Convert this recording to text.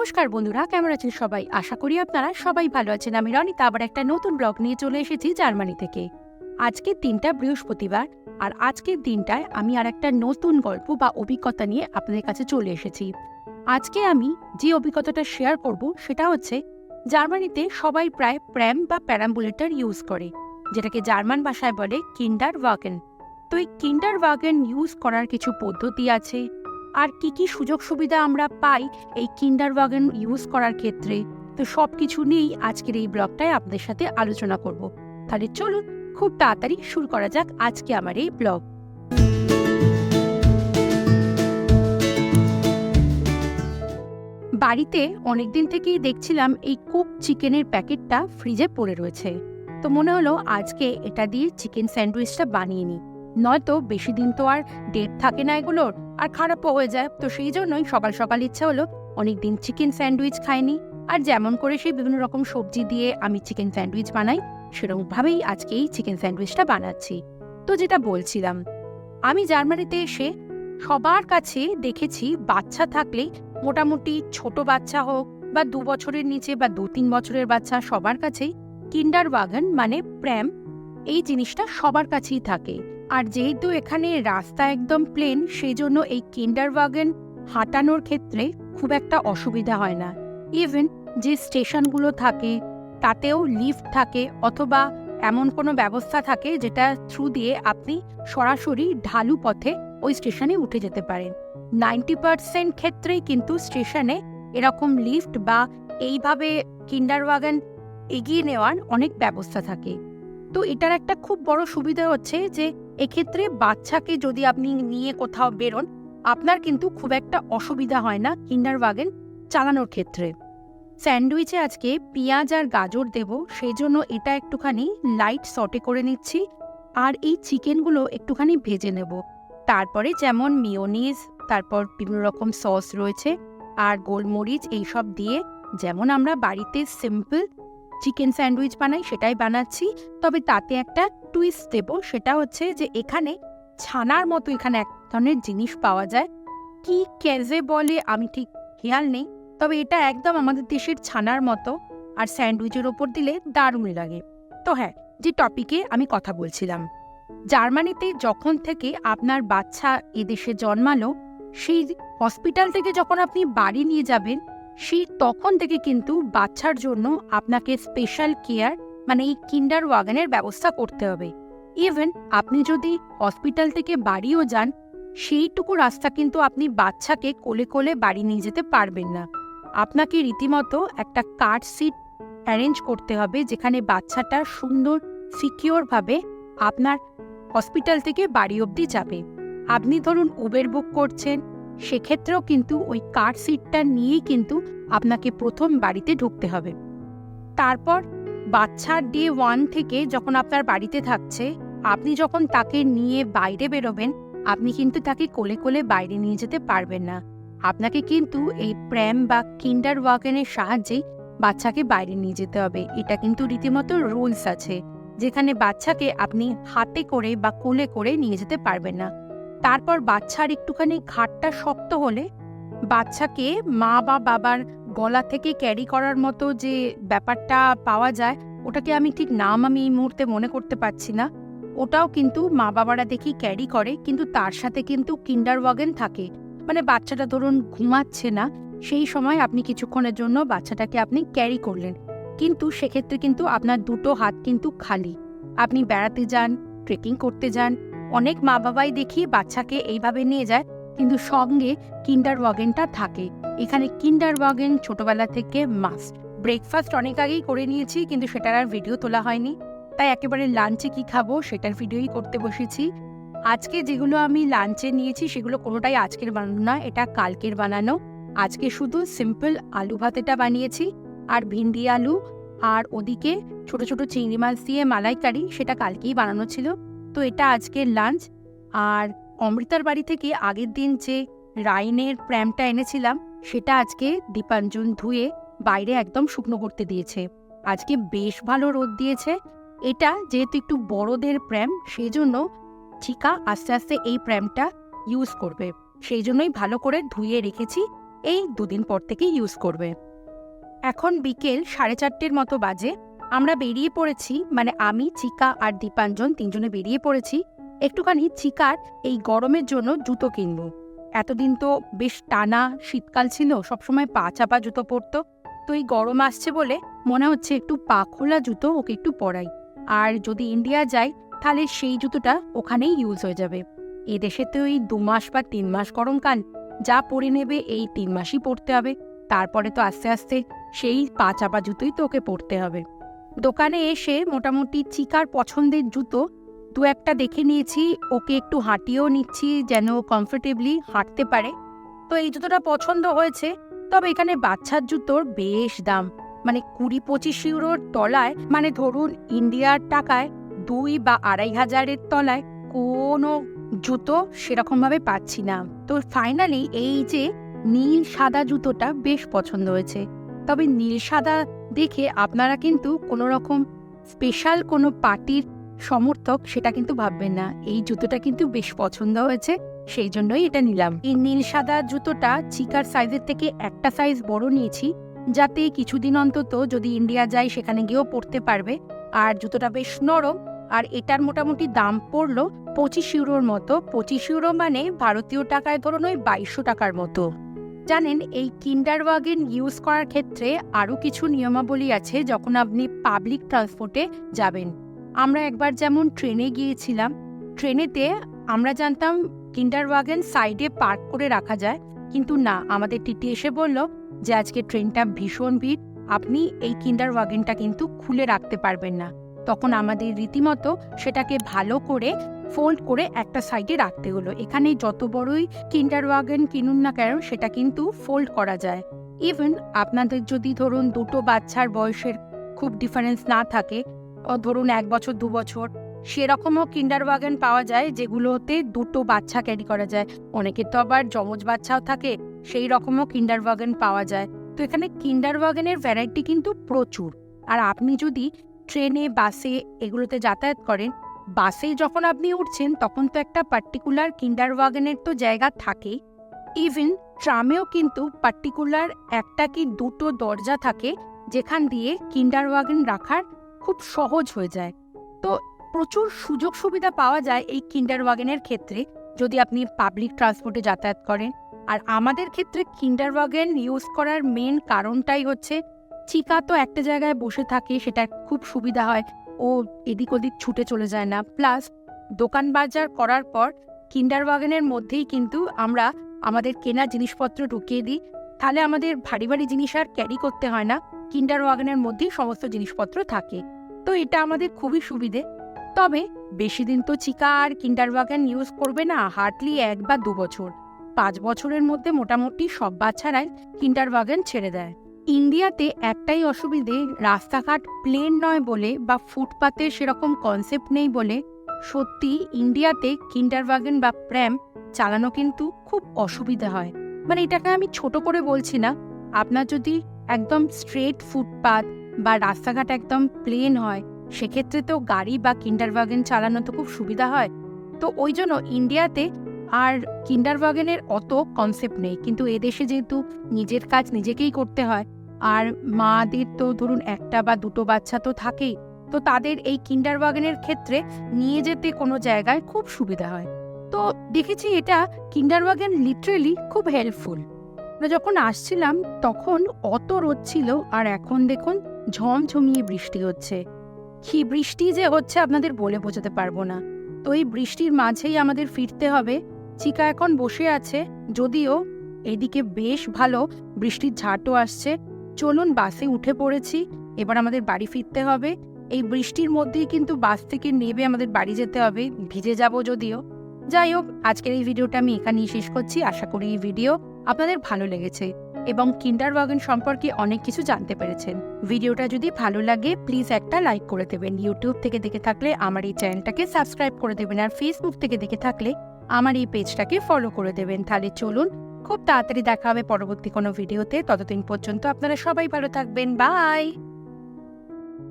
নমস্কার বন্ধুরা, কেমন আছেন সবাই? আশা করি আপনারা সবাই ভালো আছেন। আমি রনিতা, আবার একটা নতুন ব্লগ নিয়ে চলে এসেছি জার্মানি থেকে। আজকে দিনটা বৃহস্পতিবার, আর আজকের দিনটায় আমি আর একটা নতুন গল্প বা অভিজ্ঞতা নিয়ে আপনাদের কাছে চলে এসেছি। আজকে আমি যে অভিজ্ঞতাটা শেয়ার করব, সেটা হচ্ছে জার্মানিতে সবাই প্রায় প্র্যাম বা প্যারাম্বুলেটার ইউজ করে, যেটাকে জার্মান ভাষায় বলে কিন্ডার ওয়াগেন তো এই কিন্ডার ওয়াগেন ইউজ করার কিছু পদ্ধতি আছে আর কি কি সুযোগ সুবিধা আমরা পাই এই কিন্ডার ওয়াগন ইউজ করার ক্ষেত্রে? তো সব কিছু নিয়েই আজকের এই ব্লগটায় আপনাদের সাথে আলোচনা করব। তাহলে চলুন, খুব তাড়াতাড়ি শুরু করা যাক আজকে আমার এই ব্লগ। বাড়িতে অনেকদিন থেকেই দেখছিলাম এই কুক চিকেনের প্যাকেটটা ফ্রিজে পড়ে রয়েছে। তো মনে হলো আজকে এটা দিয়ে চিকেন স্যান্ডউইচটা বানিয়ে নিই। নয়তো বেশি দিন তো আর ডেট থাকে না এগুলোর, আর খারাপও হয়ে যায়। তো সেই জন্যই সকাল সকাল ইচ্ছা হলো অনেক দিন চিকেন স্যান্ডউইচ খাইনি। আর যেমন করে সেই বিভিন্ন রকম সবজি দিয়ে আমি চিকেন স্যান্ডউইচ বানাই, সেরকমভাবেই আজকে এই চিকেন স্যান্ডউইচটা বানাচ্ছি। তো যেটা বলছিলাম, আমি জার্মানিতে এসে সবার কাছে দেখেছি বাচ্চা থাকলে মোটামুটি ছোট বাচ্চা হোক বা দু বছরের নিচে বা দু তিন বছরের বাচ্চা সবার কাছেই কিন্ডার ওয়াগন মানে প্র্যাম এই জিনিসটা সবার কাছেই থাকে। আর যেহেতু এখানে রাস্তা একদম প্লেন সেই জন্য এই কিন্ডার ওয়াগন হাঁটানোর ক্ষেত্রে খুব একটা অসুবিধা হয় না। ইভেন যে স্টেশনগুলো থাকে, তাতেও লিফট থাকে অথবা এমন কোনো ব্যবস্থা থাকে যেটা থ্রু দিয়ে আপনি সরাসরি ঢালু পথে ওই স্টেশনে উঠে যেতে পারেন। নাইনটি পার্সেন্ট ক্ষেত্রেই কিন্তু স্টেশনে এরকম লিফট বা এইভাবে কিন্ডার ওয়াগন এগিয়ে নেওয়ার অনেক ব্যবস্থা থাকে। তো এটার একটা খুব বড় সুবিধা হচ্ছে যে এক্ষেত্রে বাচ্চাকে যদি আপনি নিয়ে কোথাও বেরোন, আপনার কিন্তু খুব একটা অসুবিধা হয় না কিন্ডার ওয়াগন চালানোর ক্ষেত্রে। স্যান্ডউইচে আজকে পেঁয়াজ আর গাজর দেব, সেই জন্য এটা একটুখানি লাইট সটে করে নিচ্ছি আর এই চিকেনগুলো একটুখানি ভেজে নেব। তারপরে যেমন মিওনিজ তারপর বিভিন্ন রকম সস রয়েছে আর গোলমরিচ এইসব দিয়ে, যেমন আমরা বাড়িতে সিম্পল চিকেন স্যান্ডউইচ বানাই, সেটাই বানাচ্ছি। তবে তাতে একটা টুইস্ট দেব, সেটা হচ্ছে যে এখানে ছানার মতো এখানে এক ধরনের জিনিস পাওয়া যায়। কি কেজে বলে আমি ঠিক খেয়াল নেই, তবে এটা একদম আমাদের দেশের ছানার মতো, আর স্যান্ডউইচের ওপর দিলে দারুণ লাগে। তো হ্যাঁ যে টপিকে আমি কথা বলছিলাম। জার্মানিতে যখন থেকে আপনার বাচ্চা এদেশে জন্মালো, সেই হসপিটাল থেকে যখন আপনি বাড়ি নিয়ে যাবেন সেই তখন থেকে কিন্তু বাচ্চার জন্য আপনাকে স্পেশাল কেয়ার মানে এই কিন্ডার ওয়াগানের ব্যবস্থা করতে হবে। ইভেন আপনি যদি হসপিটাল থেকে বাড়িও যান, সেইটুকু রাস্তা কিন্তু আপনি বাচ্চাকে কোলে কোলে বাড়ি নিয়ে যেতে পারবেন না। আপনাকে রীতিমতো একটা কার সিট অ্যারেঞ্জ করতে হবে, যেখানে বাচ্চাটা সুন্দর সিকিওরভাবে আপনার হসপিটাল থেকে বাড়ি অবধি যাবে। আপনি ধরুন উবের বুক করছেন সেক্ষেত্রেও কিন্তু ওই কার সিটটা নিয়েই কিন্তু আপনাকে প্রথম বাড়িতে ঢুকতে হবে। তারপর বাচ্চার ডে ওয়ান থেকে যখন আপনার বাড়িতে থাকছে, আপনি যখন তাকে নিয়ে বাইরে বেরোবেন, আপনি কিন্তু তাকে কোলে কোলে বাইরে নিয়ে যেতে পারবেন না। আপনাকে কিন্তু এই প্র্যাম বা কিন্ডার ওয়াগনের সাহায্যেই বাচ্চাকে বাইরে নিয়ে যেতে হবে। এটা কিন্তু রীতিমতো রুলস আছে, যেখানে বাচ্চাকে আপনি হাতে করে বা কোলে করে নিয়ে যেতে পারবেন না। তারপর বাচ্চার একটুখানি ঘাটটা শক্ত হলে বাচ্চাকে মা বা বাবার গলা থেকে ক্যারি করার মতো যে ব্যাপারটা পাওয়া যায়, ওটাকে আমি ঠিক নাম আমি এই মুহূর্তে মনে করতে পারছি না। ওটাও কিন্তু মা বাবারা দেখি ক্যারি করে, কিন্তু তার সাথে কিন্তু কিন্ডার ওয়াগেন থাকে। মানে বাচ্চাটা ধরুন ঘুমাচ্ছে না, সেই সময় আপনি কিছুক্ষণের জন্য বাচ্চাটাকে আপনি ক্যারি করলেন। কিন্তু সেক্ষেত্রে কিন্তু আপনার দুটো হাত কিন্তু খালি। আপনি বেড়াতে যান ট্রেকিং করতে যান অনেক মা বাবাই দেখি বাচ্চাকে এইভাবে নিয়ে যায়, কিন্তু সঙ্গে কিন্ডার ওয়াগেনটা থাকে। এখানে কিন্ডার ওয়াগেন ছোটবেলা থেকে মাস্ট ব্রেকফাস্ট অনেক আগেই করে নিয়েছি, কিন্তু সেটার আর ভিডিও তোলা হয়নি। তাই একেবারে লাঞ্চে কি খাব সেটার ভিডিওই করতে বসেছি। আজকে যেগুলো আমি লাঞ্চে নিয়েছি সেগুলো কোনোটাই আজকের বানানো না এটা কালকের বানানো। আজকে শুধু সিম্পল আলু ভাতেটা বানিয়েছি, আর ভিন্ডি আলু, আর ওদিকে ছোট ছোট চিংড়ি মাছ দিয়ে মালাইকারি, সেটা কালকেই বানানো ছিল। তো এটা আজকের লাঞ্চ আর অমৃতার বাড়ি থেকে আগের দিন যে রাইনের প্র্যামটা এনেছিলাম, সেটা আজকে দীপাঞ্জন ধুয়ে বাইরে একদম শুকনো করতে দিয়েছে। আজকে বেশ ভালো রোদ দিয়েছে। এটা যেহেতু একটু বড়দের প্র্যাম সেই জন্য ঠিকা আস্তে আস্তে এই প্র্যামটা ইউজ করবে। সেই জন্যই ভালো করে ধুয়ে রেখেছি, এই দুদিন পর থেকে ইউজ করবে। এখন বিকেল সাড়ে চারটের মতো বাজে। আমরা বেরিয়ে পড়েছি মানে আমি, চিকা আর দীপাঞ্জন তিনজনে বেরিয়ে পড়েছি, একটুখানি চিকার এই গরমের জন্য জুতো কিনবো। এতদিন তো বেশ টানা শীতকাল ছিল, সবসময় পা চাপা জুতো পরতো, তো এই গরম আসছে বলে মনে হচ্ছে একটু পা খোলা জুতো ওকে একটু পরাই। আর যদি ইন্ডিয়া যাই, তাহলে সেই জুতোটা ওখানেই ইউজ হয়ে যাবে। এদেশে তো এই দু মাস বা তিন মাস গরমকাল, যা পরে নেবে এই তিন মাসই পরতে হবে, তারপরে তো আস্তে আস্তে সেই পা চাপা জুতোই তো ওকে পরতে হবে। দোকানে এসে মোটামুটি চিকার পছন্দের জুতো দু একটা দেখে নিয়েছি, ওকে একটু হাঁটিয়েও নিচ্ছি যেন কমফোর্টেবলি হাঁটতে পারে। তো এই জুতোটা পছন্দ হয়েছে, তবে এখানে বাচ্চার জুতোর বেশ দাম। মানে কুড়ি পঁচিশ ইউরোর তলায় মানে ধরুন ইন্ডিয়ার টাকায় দুই বা আড়াই হাজারের তলায় কোনো জুতো সেরকমভাবে পাচ্ছি না। তো ফাইনালি এই যে নীল সাদা জুতোটা বেশ পছন্দ হয়েছে। তবে নীল সাদা দেখে আপনারা কিন্তু কোনো রকম স্পেশাল কোনো পার্টির সমর্থক সেটা কিন্তু ভাববেন না। এই জুতোটা কিন্তু বেশ পছন্দ হয়েছে, সেই জন্যই এটা নিলাম। এই নীল সাদা জুতোটা চিকার সাইজের থেকে একটা সাইজ বড় নিয়েছি, যাতে কিছুদিন অন্তত যদি ইন্ডিয়া যায় সেখানে গিয়েও পড়তে পারবে। আর জুতোটা বেশ নরম, আর এটার মোটামুটি দাম পড়ল পঁচিশ ইউরোর মতো। পঁচিশ ইউরো মানে ভারতীয় টাকায় ধরুন ওই বাইশশো টাকার মতো। জানেন, এই কিন্ডার ওয়াগেন ইউজ করার ক্ষেত্রে আরও কিছু নিয়মাবলী আছে যখন আপনি পাবলিক ট্রান্সপোর্টে যাবেন। আমরা একবার যেমন ট্রেনে গিয়েছিলাম, ট্রেনেতে আমরা জানতাম কিন্ডার ওয়াগেন সাইডে পার্ক করে রাখা যায়, কিন্তু না, আমাদের টিটি এসে বলল যে আজকে ট্রেনটা ভীষণ ভিড়, আপনি এই কিন্ডার ওয়াগেনটা কিন্তু খুলে রাখতে পারবেন না। তখন আমাদের রীতিমতো সেটাকে ভালো করে ফোল্ড করে একটা সাইডে রাখতে হলো। এখানে যত বড়ই কিন্ডার ওয়াগেন কিনুন না কেন, সেটা কিন্তু ফোল্ড করা যায়। ইভেন আপনাদের যদি ধরুন দুটো বাচ্চার বয়সের খুব ডিফারেন্স না থাকে ধরুন এক বছর, দু বছর, সেরকমও কিন্ডার ওয়াগেন পাওয়া যায় যেগুলোতে দুটো বাচ্চা ক্যারি করা যায়। অনেকের তো আবার যমজ বাচ্চাও থাকে, সেই রকমও কিন্ডার ওয়াগেন পাওয়া যায়। তো এখানে কিন্ডার ওয়াগেনের ভ্যারাইটি কিন্তু প্রচুর। আর আপনি যদি ট্রেনে, বাসে এগুলোতে যাতায়াত করেন। বাসে যখন আপনি উঠছেন, তখন তো একটা পার্টিকুলার কিন্ডার ওয়াগনের তো জায়গা থাকে ইভেন ট্রামেও কিন্তু পার্টিকুলার একটা কি দুটো দরজা থাকে, যেখান দিয়ে কিন্ডার ওয়াগেন রাখার খুব সহজ হয়ে যায়। তো প্রচুর সুযোগ সুবিধা পাওয়া যায় এই কিন্ডার ওয়াগেনের ক্ষেত্রে, যদি আপনি পাবলিক ট্রান্সপোর্টে যাতায়াত করেন। আর আমাদের ক্ষেত্রে কিন্ডার ওয়াগেন ইউজ করার মেন কারণটাই হচ্ছে চিকা তো একটা জায়গায় বসে থাকে, সেটা খুব সুবিধা হয়। ও এদিক ওদিক ছুটে চলে যায় না। প্লাস দোকান বাজার করার পর কিন্ডার ওয়াগেনের মধ্যেই কিন্তু আমরা আমাদের কেনা জিনিসপত্র ঢুকিয়ে দিই। তাহলে আমাদের ভারী ভারী জিনিস আর ক্যারি করতে হয় না। কিন্ডার ওয়াগনের মধ্যেই সমস্ত জিনিসপত্র থাকে। তো এটা আমাদের খুবই সুবিধে। তবে বেশি দিন তো চিকা আর কিন্ডার ওয়াগন ইউজ করবে না হার্ডলি এক বা দু বছর। পাঁচ বছরের মধ্যে মোটামুটি সব বাচ্চারাই কিন্ডার ওয়াগন ছেড়ে দেয়। ইন্ডিয়াতে একটাই অসুবিধে, রাস্তাঘাট প্লেন নয় বলে বা ফুটপাতে সেরকম কনসেপ্ট নেই বলে। সত্যি, ইন্ডিয়াতে কিন্ডার ওয়াগন বা প্র্যাম চালানো কিন্তু খুব অসুবিধা হয়। মানে এটাকে আমি ছোট করে বলছি না। আপনার যদি একদম স্ট্রেট ফুটপাত বা রাস্তাঘাট একদম প্লেন হয়, সেক্ষেত্রে তো গাড়ি বা কিন্ডার ওয়াগন চালানো তো খুব সুবিধা হয়। তো ওই জন্য ইন্ডিয়াতে আর কিন্ডার ওয়াগনের অত কনসেপ্ট নেই। কিন্তু এদেশে যেহেতু নিজের কাজ নিজেকেই করতে হয় আর মাদের তো ধরুন একটা বা দুটো বাচ্চা তো থাকেই, তো তাদের এই কিন্ডার ওয়াগনের ক্ষেত্রে নিয়ে যেতে কোনো জায়গায় খুব সুবিধা হয়। তো দেখেছি এটা কিন্ডার ওয়াগন লিটারেলি খুব হেল্পফুল। আমরা যখন আসছিলাম তখন অত রোদ ছিল আর এখন দেখুন ঝমঝমিয়ে বৃষ্টি হচ্ছে। কি বৃষ্টি যে হচ্ছে আপনাদের বলে বোঝাতে পারব না। তো এই বৃষ্টির মাঝেই আমাদের ফিরতে হবে। চিকা এখন বসে আছে, যদিও এদিকে বেশ ভালো বৃষ্টির ঝাঁটও আসছে। চলুন বাসে উঠে পড়েছি, এবার আমাদের বাড়ি ফিরতে হবে। এই বৃষ্টির মধ্যেই কিন্তু বাস থেকে নেবে আমাদের বাড়ি যেতে হবে, ভিজে যাব যদিও। যাই হোক, আজকের এই ভিডিওটা আমি এখানেই শেষ করছি। আশা করি এই ভিডিও আপনাদের ভালো লেগেছে এবং কিন্ডার ওয়াগন সম্পর্কে অনেক কিছু জানতে পেরেছেন। ভিডিওটা যদি ভালো লাগে, প্লিজ একটা লাইক করে দেবেন। ইউটিউব থেকে দেখে থাকলে আমার এই চ্যানেলটাকে সাবস্ক্রাইব করে দেবেন। আর ফেসবুক থেকে দেখে থাকলে আমার এই পেজটাকে ফলো করে দেবেন। তাহলে চলুন খুব তাড়াতাড়ি দেখা হবে পরবর্তী কোনো ভিডিওতে। ততদিন পর্যন্ত আপনারা সবাই ভালো থাকবেন। বাই!